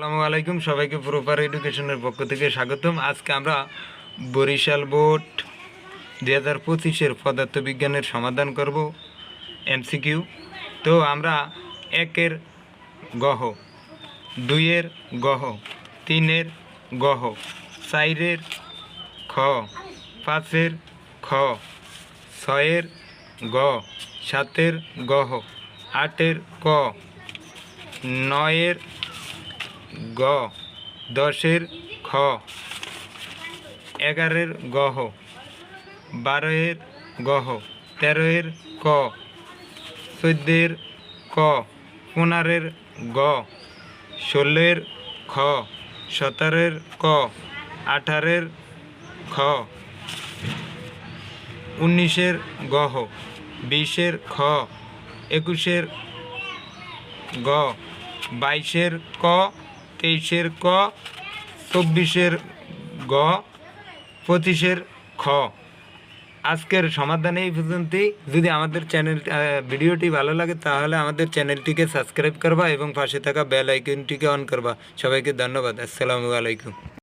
আসসালামু আলাইকুম, সবাইকে প্রপার এডুকেশনের পক্ষ থেকে স্বাগতম। আজকে আমরা বরিশাল বোর্ড দুই হাজার পঁচিশের পদার্থবিজ্ঞানের সমাধান করব এমসিকিউ তো আমরা একের গহ, দুইয়ের গহ, তিনের গহ, চাইরের খ, পাঁচের খ, ছয়ের গ, সাতের গহ, আটের ক, নয়ের গ। দশের খ। এগারোর গহ বারোয়ের গহ তেরোয়ের ক। চোদ্দের ক। পনেরোর গ। ষোলোর খ। সতেরোর ক। আঠারোর খ। উনিশের গহ বিশের খ। একুশের গ। বাইশের ক। তেইশের ক, চব্বিশের গ, পঁচিশের খ। আজকের সমাধান এই পর্যন্তই। যদি আমাদের চ্যানেল ভিডিওটি ভালো লাগে, তাহলে আমাদের চ্যানেলটিকে সাবস্ক্রাইব করবা এবং পাশে থাকা বেল আইকনটিকে অন করবা। সবাইকে ধন্যবাদ। আসসালামু আলাইকুম।